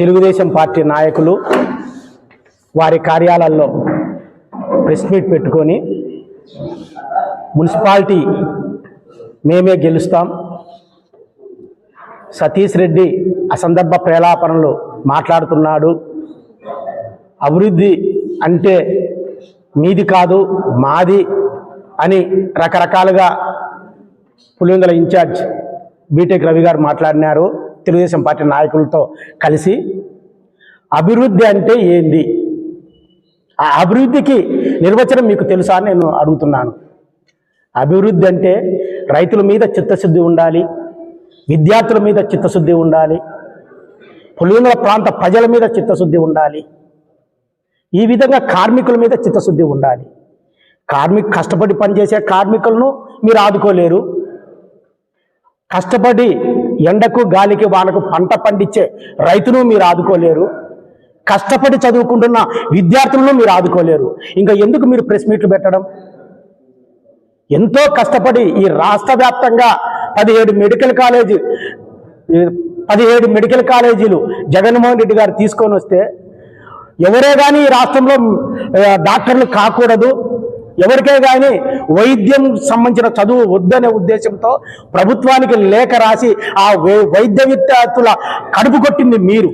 Telugu Desam party నాయకులు వారి కార్యాలయాల్లో ప్రెస్ మీట్ పెట్టుకొని మున్సిపాలిటీ మేమే గెలుస్తాం. సతీష్ రెడ్డి అసందర్భ ప్రేలాపనలు మాట్లాడుతున్నాడు. అభివృద్ధి అంటే మీది కాదు మాది అని రకరకాలుగా పులివెందుల ఇన్ఛార్జ్ బీటెక్ రవి గారు మాట్లాడినారు. తెలుగుదేశం పార్టీ నాయకులతో కలిసి అభివృద్ధి అంటే ఏంది? ఆ అభివృద్ధికి నిర్వచనం మీకు తెలుసా అని నేను అడుగుతున్నాను. అభివృద్ధి అంటే రైతుల మీద చిత్తశుద్ధి ఉండాలి విద్యార్థుల మీద చిత్తశుద్ధి ఉండాలి పులివెందుల ప్రాంత ప్రజల మీద చిత్తశుద్ధి ఉండాలి ఈ విధంగా కార్మికుల మీద చిత్తశుద్ధి ఉండాలి. కార్మిక కష్టపడి పనిచేసే కార్మికులను మీరు ఆదుకోలేరు. కష్టపడి ఎండకు గాలికి వానకు పంట పండించే రైతును మీరు ఆదుకోలేరు. కష్టపడి చదువుకుంటున్న విద్యార్థులను మీరు ఆదుకోలేరు. ఇంకా ఎందుకు మీరు ప్రెస్ మీట్లు పెట్టడం? ఎంతో కష్టపడి ఈ రాష్ట్ర వ్యాప్తంగా పదిహేడు మెడికల్ కాలేజీ పదిహేడు మెడికల్ కాలేజీలు జగన్మోహన్ రెడ్డి గారు తీసుకొని వస్తే ఎవరే కానీ ఈ రాష్ట్రంలో డాక్టర్లు కాకూడదు. ఎవరికే కానీ వైద్యం సంబంధించిన చదువు వద్దనే ఉద్దేశంతో ప్రభుత్వానికి లేఖ రాసి ఆ వై- వైద్య విద్యార్థుల కడుపు కొట్టింది మీరు.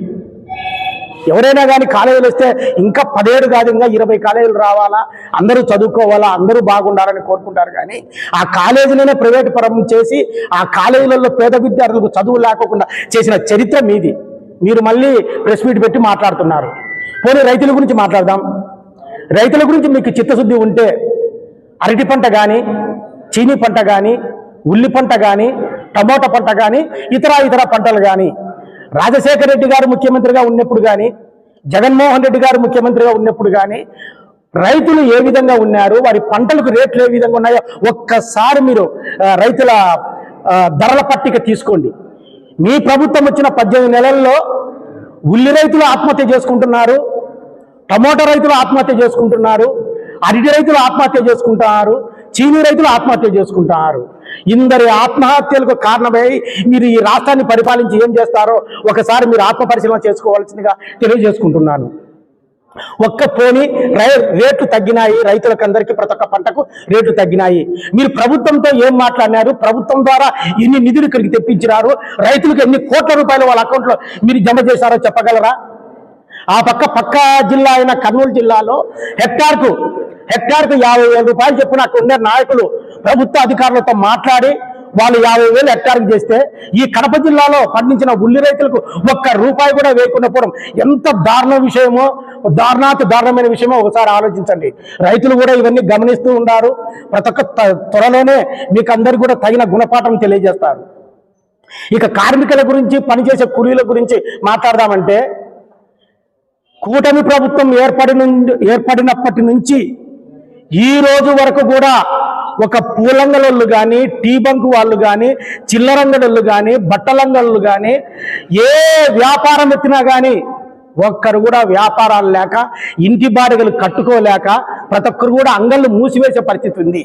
ఎవరైనా కానీ కాలేజీలు వస్తే ఇంకా పదిహేడు కాదు ఇంకా ఇరవై కాలేజీలు రావాలా అందరూ చదువుకోవాలా అందరూ బాగుండాలని కోరుకుంటారు కానీ ఆ కాలేజీలోనే ప్రైవేట్ పరం చేసి ఆ కాలేజీలలో పేద విద్యార్థులకు చదువు లేకోకుండా చేసిన చరిత్ర మీది. మీరు మళ్ళీ ప్రెస్ మీట్ పెట్టి మాట్లాడుతున్నారు. పోనీ రైతుల గురించి మాట్లాడదాం. రైతుల గురించి మీకు చిత్తశుద్ధి ఉంటే అరటి పంట కానీ చీనీ పంట కానీ ఉల్లి పంట కానీ టమోటా పంట కానీ ఇతర ఇతర పంటలు కానీ రాజశేఖర రెడ్డి గారు ముఖ్యమంత్రిగా ఉన్నప్పుడు కానీ జగన్మోహన్ రెడ్డి గారు ముఖ్యమంత్రిగా ఉన్నప్పుడు కానీ రైతులు ఏ విధంగా ఉన్నారు వారి పంటలకు రేట్లు ఏ విధంగా ఉన్నాయో ఒక్కసారి మీరు రైతుల ధరల పట్టిక తీసుకోండి. మీ ప్రభుత్వం వచ్చిన పద్దెనిమిది నెలల్లో ఉల్లి రైతులు ఆత్మహత్య చేసుకుంటున్నారు టమోటా రైతులు ఆత్మహత్య చేసుకుంటున్నారు అరటి రైతులు ఆత్మహత్య చేసుకుంటున్నారు చీనీ రైతులు ఆత్మహత్య చేసుకుంటున్నారు ఇందరి ఆత్మహత్యలకు కారణమై మీరు ఈ రాష్ట్రాన్ని పరిపాలించి ఏం చేస్తారో ఒకసారి మీరు ఆత్మ పరిశీలన చేసుకోవాల్సిందిగా తెలియజేసుకుంటున్నాను. ఒక్క పోని రై రేట్లు తగ్గినాయి రైతులకు అందరికీ ప్రతి ఒక్క పంటకు రేట్లు తగ్గినాయి. మీరు ప్రభుత్వంతో ఏం మాట్లాడినారు? ప్రభుత్వం ద్వారా ఎన్ని నిధులు ఇక్కడికి తెప్పించినారు? రైతులకు ఎన్ని కోట్ల రూపాయలు వాళ్ళ అకౌంట్లో మీరు జమ చేశారో చెప్పగలరా? ఆ పక్క పక్క జిల్లా అయిన కర్నూలు జిల్లాలో హెక్టార్కు హెక్టార్కు యాభై వేల రూపాయలు చెప్పిన అక్కడ ఉండే నాయకులు ప్రభుత్వ అధికారులతో మాట్లాడి వాళ్ళు యాభై వేలు హెక్టార్కి చేస్తే ఈ కడప జిల్లాలో పండించిన ఉల్లి రైతులకు ఒక్క రూపాయి కూడా వేయకుండా పోవడం ఎంత దారుణ విషయమో దారుణాతి దారుణమైన విషయమో ఒకసారి ఆలోచించండి. రైతులు కూడా ఇవన్నీ గమనిస్తూ ఉన్నారు ప్రతి ఒక్క త- త్వరలోనే మీకు అందరికీ కూడా తగిన గుణపాఠం తెలియజేస్తారు. ఇక కార్మికుల గురించి పనిచేసే కూలీల గురించి మాట్లాడదామంటే కూటమి ప్రభుత్వం ఏర్పడి నుండి ఏర్పడినప్పటి నుంచి ఈ రోజు వరకు కూడా ఒక పూలంగళ్ళు కానీ టీ బంక్ వాళ్ళు కానీ చిల్లరంగడళ్ళు కానీ బట్టలంగళ్ళు కానీ ఏ వ్యాపారం ఎత్తినా కానీ ఒక్కరు కూడా వ్యాపారాలు లేక ఇంటి బాడుగలు కట్టుకోలేక ప్రతి ఒక్కరు కూడా అంగళ్ళు మూసివేసే పరిస్థితి ఉంది.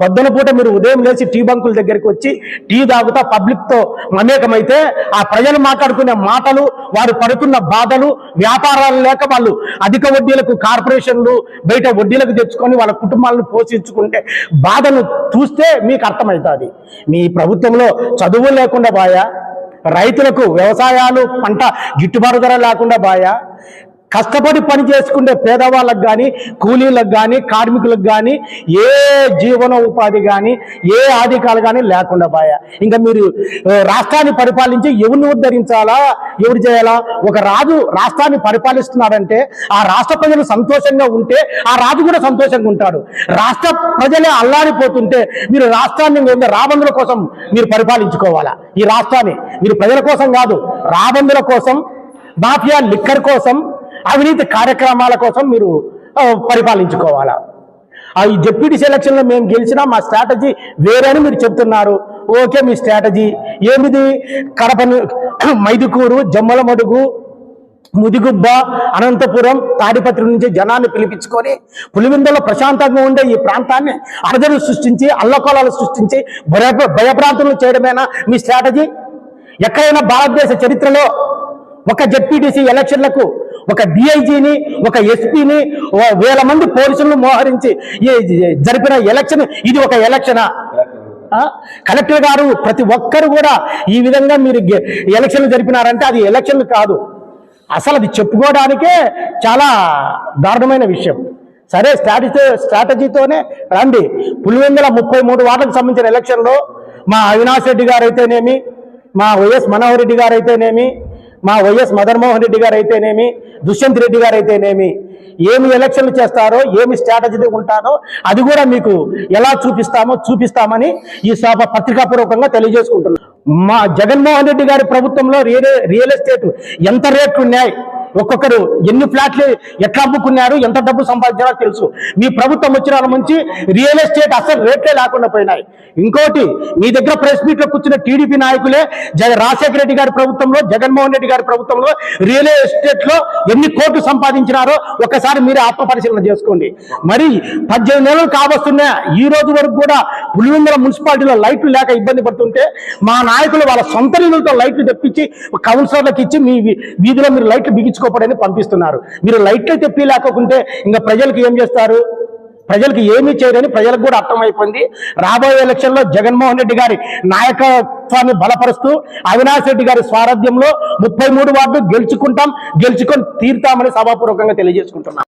పొద్దున పూట మీరు ఉదయం లేచి టీ బంకుల దగ్గరికి వచ్చి టీ తాగుతా పబ్లిక్తో మమేకమైతే ఆ ప్రజలు మాట్లాడుకునే మాటలు వారు పడుతున్న బాధలు వ్యాపారాలు లేక వాళ్ళు అధిక వడ్డీలకు కార్పొరేషన్లు బయట వడ్డీలకు తెచ్చుకొని వాళ్ళ కుటుంబాలను పోషించుకుంటే బాధను చూస్తే మీకు అర్థమవుతుంది. మీ ప్రభుత్వంలో చదువు లేకుండా బాయా? రైతులకు వ్యవసాయాలు పంట గిట్టుబాటు ధర లేకుండా బాయా? కష్టపడి పని చేసుకునే పేదవాళ్ళకు కానీ కూలీలకు కానీ కార్మికులకు కానీ ఏ జీవన ఉపాధి కానీ ఏ ఆధికాలు కానీ లేకుండా పోయా ఇంకా మీరు రాష్ట్రాన్ని పరిపాలించి ఎవరిని ఉద్ధరించాలా ఎవరు చేయాలా? ఒక రాజు రాష్ట్రాన్ని పరిపాలిస్తున్నాడంటే ఆ రాష్ట్ర ప్రజలు సంతోషంగా ఉంటే ఆ రాజు కూడా సంతోషంగా ఉంటాడు. రాష్ట్ర ప్రజలే అల్లాడిపోతుంటే మీరు రాష్ట్రాన్ని రాబందుల కోసం మీరు పరిపాలించుకోవాలా? ఈ రాష్ట్రాన్ని మీరు ప్రజల కోసం కాదు రాబందుల కోసం మాఫియా లిక్కర్ కోసం అవినీతి కార్యక్రమాల కోసం మీరు పరిపాలించుకోవాలా? ఆ ఈ డిప్యూటీ సెలక్షన్లో మేము గెలిచినా మా స్ట్రాటజీ వేరే అని మీరు చెప్తున్నారు. ఓకే మీ స్ట్రాటజీ. ఏమిది? కడపని మైదుకూరు జమ్మల మడుగు ముదిగుబ్బ అనంతపురం తాడిపత్రి నుంచి జనాన్ని పిలిపించుకొని పులివిందలో ప్రశాంతంగా ఉండే ఈ ప్రాంతాన్ని అరదలు సృష్టించి అల్లకొలాలు సృష్టించి భయ భయప్రాంతులు చేయడమేనా మీ స్ట్రాటజీ? ఎక్కడైనా భారతదేశ చరిత్రలో ఒక జెడ్పీటీసీ ఎలక్షన్లకు ఒక డిఐజీని ఒక ఎస్పీని వేల మంది పోలీసులను మోహరించి జరిపిన ఎలక్షన్ ఇది ఒక ఎలక్షనా కలెక్టర్ గారు ప్రతి ఒక్కరు కూడా ఈ విధంగా మీరు ఎలక్షన్లు జరిపినారంటే అది ఎలక్షన్లు కాదు. అసలు అది చెప్పుకోవడానికే చాలా దారుణమైన విషయం. సరే స్ట్రాటజీ స్ట్రాటజీతోనే రండి. పులివెందుల ముప్పై మూడు వార్డులకు సంబంధించిన ఎలక్షన్లో మా అవినాష్ రెడ్డి గారు అయితేనేమి మా వైఎస్ మనోహర్ రెడ్డి గారు అయితేనేమి మా వైఎస్ మదన్మోహన్ రెడ్డి గారు అయితేనేమి దుష్యంత్ రెడ్డి గారు అయితేనేమి ఏమి ఎలక్షన్లు చేస్తారో ఏమి స్ట్రాటజీ ఉంటారో అది కూడా మీకు ఎలా చూపిస్తామో చూపిస్తామని ఈ సభ పత్రికాపూర్వకంగా తెలియజేసుకుంటున్నాం. మా జగన్మోహన్ రెడ్డి గారి ప్రభుత్వంలో రియల్ రియల్ ఎస్టేట్ ఎంత రేట్లు ఉన్నాయి? ఒక్కొక్కరు ఎన్ని ఫ్లాట్లు ఎట్లా అమ్ముకున్నారు ఎంత డబ్బు సంపాదించారో తెలుసు. మీ ప్రభుత్వం వచ్చిన నుంచి రియల్ ఎస్టేట్ అసలు రేట్లే లేకుండా పోయినాయి. ఇంకోటి మీ దగ్గర ప్రెస్ మీట్లో కూర్చున్న టీడీపీ నాయకులే రాజశేఖర రెడ్డి గారి ప్రభుత్వంలో జగన్మోహన్ రెడ్డి గారి ప్రభుత్వంలో రియల్ ఎస్టేట్లో ఎన్ని కోట్లు సంపాదించినారో ఒకసారి మీరే ఆత్మ పరిశీలన చేసుకోండి. మరి పద్దెనిమిది నెలలు కావస్తున్న ఈ రోజు వరకు కూడా పులివెందుల మున్సిపాలిటీలో లైట్లు లేక ఇబ్బంది పడుతుంటే మా నాయకులు వాళ్ళ సొంత నిధులతో లైట్లు తెప్పించి కౌన్సిలర్లకు ఇచ్చి మీ వీధిలో మీరు లైట్లు బిగించుకోపడని పంపిస్తున్నారు. మీరు లైట్లు తెప్పి లేకుంటే ఇంకా ప్రజలకు ఏం చేస్తారు? ప్రజలకు ఏమీ చేయరని ప్రజలకు కూడా అర్థమైపోయింది. రాబోయే ఎలక్షన్లో జగన్మోహన్ రెడ్డి గారి నాయకత్వాన్ని బలపరుస్తూ అవినాష్ రెడ్డి గారి స్వారథ్యంలో ముప్పై మూడు వార్డు గెలుచుకుంటాం గెలుచుకొని తీరుతామని సభాపూర్వకంగా తెలియజేసుకుంటున్నాం.